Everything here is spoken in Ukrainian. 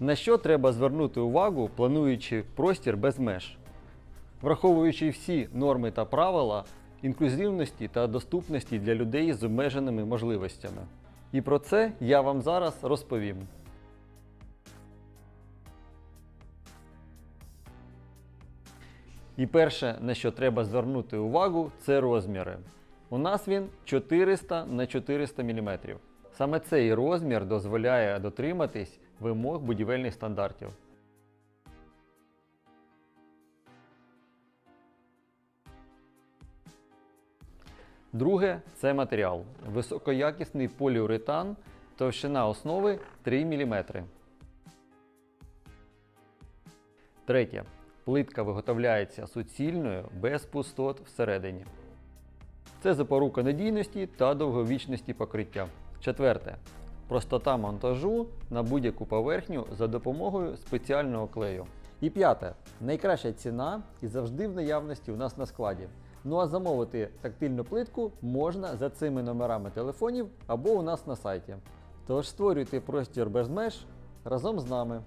На що треба звернути увагу, плануючи простір без меж? Враховуючи всі норми та правила інклюзивності та доступності для людей з обмеженими можливостями. І про це я вам зараз розповім. І перше, на що треба звернути увагу, це розміри. У нас він 400 на 400 мм. Саме цей розмір дозволяє дотриматись вимог будівельних стандартів. Друге це матеріал. Високоякісний поліуретан, товщина основи 3 мм. Третє. Плитка виготовляється суцільною без пустот всередині. Це запорука надійності та довговічності покриття. Четверте. Простота монтажу на будь-яку поверхню за допомогою спеціального клею. І п'яте. Найкраща ціна і завжди в наявності у нас на складі. Ну а замовити тактильну плитку можна за цими номерами телефонів або у нас на сайті. Тож створюйте простір без меж разом з нами.